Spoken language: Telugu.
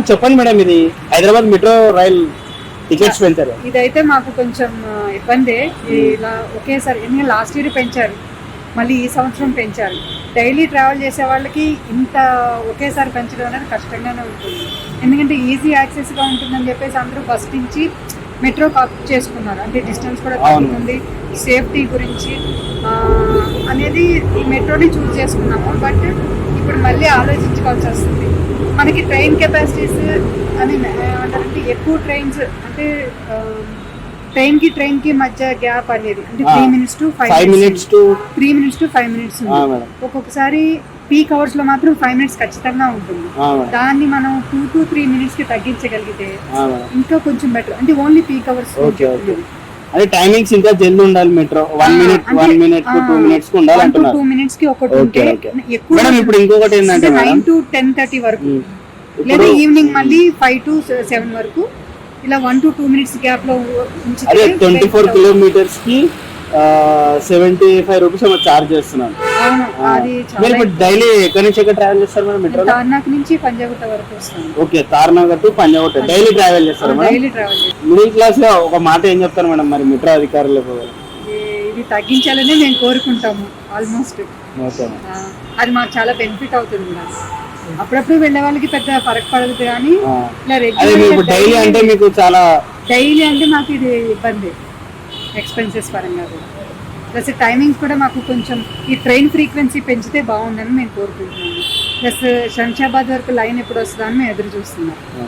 మేడం చెప్పండి మేడం ఇది హైదరాబాద్ మెట్రో రైల్ టికెట్స్ పెంచారు. ఇదైతే మాకు కొంచెం ఇబ్బందే. ఇలా ఒకేసారి ఎందుకంటే లాస్ట్ ఇయర్ పెంచారు మళ్ళీ ఈ సంవత్సరం పెంచారు. డైలీ ట్రావెల్ చేసే వాళ్ళకి ఇంత ఒకేసారి పెంచడం అనేది కష్టంగానే ఉంటుంది. ఎందుకంటే ఈజీ యాక్సెస్గా ఉంటుందని చెప్పేసి అందరూ బస్ నుంచి మెట్రో కాప్ చేసుకున్నారు. అంటే డిస్టెన్స్ కూడా. తగ్గుతుంది సేఫ్టీ గురించి అనేది ఈ మెట్రోని చూస్ చేసుకున్నాము. బట్ ఇప్పుడు మళ్ళీ ఆలోచించుకోవాల్సి వస్తుంది. మనకి ట్రైన్ కెపాసిటీస్ అని ఏమంటారంటే ఎక్కువ ట్రైన్స్ అంటే ట్రైన్కి ట్రైన్కి మధ్య గ్యాప్ అనేది అంటే three. Minutes to five minutes to three minutes to five minutes. ఒక్కొక్కసారి పీక్ అవర్స్లో మాత్రం ఫైవ్ మినిట్స్ ఖచ్చితంగా ఉంటుంది. దాన్ని మనం టూ టు త్రీ మినిట్స్కి తగ్గించగలిగితే ఇంకా కొంచెం బెటర్ అంటే ఓన్లీ పీక్ అవర్స్ అదే టైమింగ్స్ ఇంకా జల్దీ ఉండాలి metro one minute one minute to two మినిట్స్కు ఉండాలి టూ అంటున్నారు. మినిట్స్కి ఒకటి ఉంటే ఎక్కువ మేడం ఇప్పుడు ఇంకొకటి ఏంటంటే నైన్ టు టెన్ థర్టీ వరకు. ఉమ్, లేదా ఈవినింగ్ మళ్ళీ ఫైవ్ టు సెవెన్ వరకు. ఇలా వన్ టు టూ మినిట్స్ గ్యాప్లో అదే ట్వంటీ ఫోర్. కిలోమీటర్స్కి సెవెంటీ ఫైవ్ రూపీస్ ఏమో చార్జ్ చేస్తున్నాను. అది మీరు ఇప్పుడు డైలీ ఎక్కడి నుంచి ఎక్కడ ట్రావెల్ చేస్తారు మేడం మెట్రో తార్నాక్ నుంచి పంజాగుట్ట వరకు okay Tarnagar to Panjagutta. Daily travel చేస్తారు మేడం? మిడిల్ క్లాస్గా ఒక మాట ఏం చెప్తారు మేడం మరి మెట్రో అధికారులకు ఇది తగ్గించాలని మేము కోరుకుంటాము ఆల్మోస్ట్ అది మాకు చాలా బెనిఫిట్ అవుతుంది కూడా అప్పుడప్పుడు వెళ్ళే వాళ్ళకి పెద్ద ఫరక్ పడదు కానీ డైలీ అంటే మీకు చాలా డైలీ అంటే మాకు ఇది ఇబ్బంది. ఎక్స్పెన్సెస్ పరంగా కూడా. ప్లస్ టైమింగ్స్ కూడా మాకు కొంచెం ఈ ట్రైన్ ఫ్రీక్వెన్సీ పెంచితే బాగుందని మేము కోరుకుంటున్నాము. ప్లస్ శంషాబాద్ వరకు లైన్ ఎప్పుడు వస్తుందని మేము ఎదురు చూస్తున్నాం.